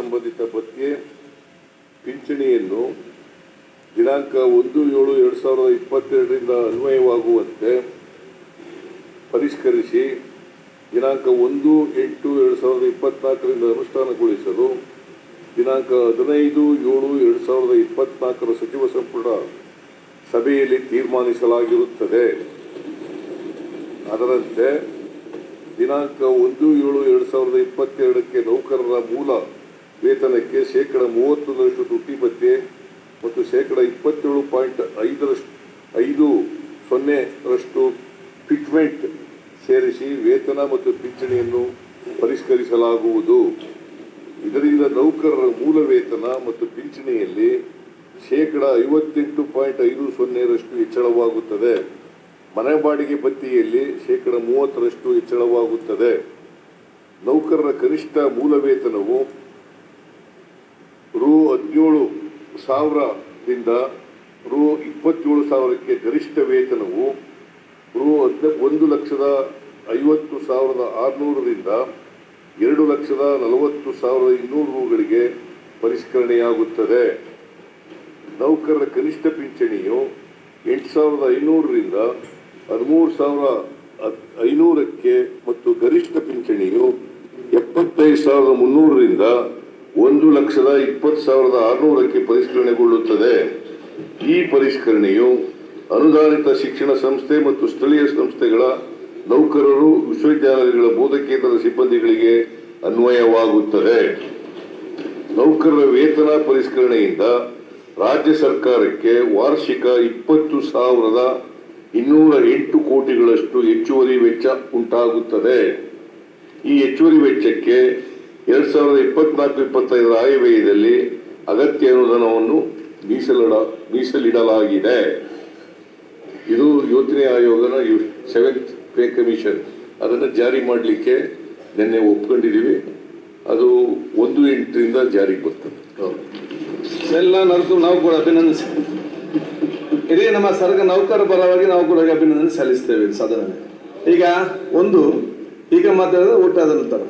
ಸಂಬಂಧಿತ ಭತ್ಯೆ ಪಿಂಚಣಿಯನ್ನು ದಿನಾಂಕ ಒಂದು ಏಳು ಎರಡು ಸಾವಿರದ ಇಪ್ಪತ್ತೆರಡರಿಂದ ಅನ್ವಯವಾಗುವಂತೆ ಪರಿಷ್ಕರಿಸಿ ದಿನಾಂಕ ಒಂದು ಎಂಟು ಎರಡು ಸಾವಿರದ ಇಪ್ಪತ್ನಾಲ್ಕರಿಂದ ಅನುಷ್ಠಾನಗೊಳಿಸಲು ದಿನಾಂಕ ಹದಿನೈದು ಏಳು ಎರಡು ಸಾವಿರದ ಇಪ್ಪತ್ನಾಲ್ಕರ ಸಚಿವ ಸಂಪುಟ ಸಭೆಯಲ್ಲಿ ತೀರ್ಮಾನಿಸಲಾಗಿರುತ್ತದೆ. ಅದರಂತೆ ದಿನಾಂಕ ಒಂದು ಏಳು ಎರಡು ಸಾವಿರದ ಇಪ್ಪತ್ತೆರಡಕ್ಕೆ ನೌಕರರ ಮೂಲ ವೇತನಕ್ಕೆ ಶೇಕಡ ಮೂವತ್ತೊಂದರಷ್ಟು ತುಟ್ಟಿ ಭತ್ಯೆ ಮತ್ತು ಶೇಕಡ ಇಪ್ಪತ್ತೇಳು ಪಾಯಿಂಟ್ ಐದರಷ್ಟು ಐದು ಸೊನ್ನೆರಷ್ಟು ಫಿಟ್ಮೆಂಟ್ ಸೇರಿಸಿ ವೇತನ ಮತ್ತು ಪಿಂಚಣಿಯನ್ನು ಪರಿಷ್ಕರಿಸಲಾಗುವುದು. ಇದರಿಂದ ನೌಕರರ ಮೂಲ ವೇತನ ಮತ್ತು ಪಿಂಚಣಿಯಲ್ಲಿ ಶೇಕಡ ಐವತ್ತೆಂಟು ಪಾಯಿಂಟ್ ಐದು ಸೊನ್ನೆರಷ್ಟು ಹೆಚ್ಚಳವಾಗುತ್ತದೆ. ಮನೆ ಬಾಡಿಗೆ ಬತ್ತಿಯಲ್ಲಿ ಶೇಕಡ ಮೂವತ್ತರಷ್ಟು ಹೆಚ್ಚಳವಾಗುತ್ತದೆ. ನೌಕರರ ಕನಿಷ್ಠ ಮೂಲ ವೇತನವು ಹದಿನೇಳು ಸಾವಿರದಿಂದ ರು ಇಪ್ಪತ್ತೇಳು ಸಾವಿರಕ್ಕೆ ಗರಿಷ್ಠ ವೇತನವು ರು ಹದಿನ ಒಂದು ಲಕ್ಷದ ಐವತ್ತು ಸಾವಿರದ ಆರುನೂರರಿಂದ ಎರಡು ಲಕ್ಷದ ನಲವತ್ತು ಸಾವಿರದ ಇನ್ನೂರು ರುಗಳಿಗೆ ಪರಿಷ್ಕರಣೆಯಾಗುತ್ತದೆ. ನೌಕರರ ಕನಿಷ್ಠ ಪಿಂಚಣಿಯು ಎಂಟು ಸಾವಿರದ ಐನೂರರಿಂದ ಹದಿಮೂರು ಸಾವಿರ ಐನೂರಕ್ಕೆ ಮತ್ತು ಗರಿಷ್ಠ ಪಿಂಚಣಿಯು ಎಪ್ಪತ್ತೈದು ಸಾವಿರದ ಮುನ್ನೂರರಿಂದ ಒಂದು ಲಕ್ಷದ ಇಪ್ಪತ್ತು ಸಾವಿರದ ಆರುನೂರಕ್ಕೆ ಪರಿಷ್ಕರಣೆಗೊಳ್ಳುತ್ತದೆ. ಈ ಪರಿಷ್ಕರಣೆಯು ಅನುದಾನಿತ ಶಿಕ್ಷಣ ಸಂಸ್ಥೆ ಮತ್ತು ಸ್ಥಳೀಯ ಸಂಸ್ಥೆಗಳ ನೌಕರರು, ವಿಶ್ವವಿದ್ಯಾಲಯಗಳ ಬೋಧಕೇತರ ಸಿಬ್ಬಂದಿಗಳಿಗೆ ಅನ್ವಯವಾಗುತ್ತದೆ. ನೌಕರರ ವೇತನ ಪರಿಷ್ಕರಣೆಯಿಂದ ರಾಜ್ಯ ಸರ್ಕಾರಕ್ಕೆ ವಾರ್ಷಿಕ ಇಪ್ಪತ್ತು ಸಾವಿರದ ಇನ್ನೂರ ಎಂಟು ಕೋಟಿಗಳಷ್ಟು ಹೆಚ್ಚುವರಿ ವೆಚ್ಚ ಉಂಟಾಗುತ್ತದೆ. ಈ ಹೆಚ್ಚುವರಿ ವೆಚ್ಚಕ್ಕೆ ಎರಡ್ ಸಾವಿರದ ಇಪ್ಪತ್ನಾಲ್ಕು, ಇಪ್ಪತ್ತೈದರ ಆಯವ್ಯಯದಲ್ಲಿ ಅಗತ್ಯ ಅನುದಾನವನ್ನು ಮೀಸಲಿಡ, ಮೀಸಲಿಡಲಾಗಿದೆ. ಇದು ಯೋಜನೆ ಆಯೋಗನ ಸೆವೆಂತ್ ಪೇ ಕಮಿಷನ್. ಅದನ್ನು ಜಾರಿ ಮಾಡಲಿಕ್ಕೆ ನಿನ್ನೆ ಒಪ್ಕೊಂಡಿದ್ದೀವಿ ಅದು ಒಂದು ಎಂಟರಿಂದ ಜಾರಿಗೆ ಬರ್ತದೆ. ಎಲ್ಲ ನರ್ಸು, ನಾವು ಕೂಡ ಅಭಿನಂದಿಸ. ಇಡೀ ನಮ್ಮ ಸರ್ಗ ನೌಕರ ಪರವಾಗಿ ನಾವು ಕೂಡ ಅಭಿನಂದನೆ ಸಲ್ಲಿಸ್ತೇವೆ ಸದನ ಈಗ ಒಂದು, ಈಗ ಮಾತಾಡಿದ್ರೆ ಊಟದ ನಂತರ.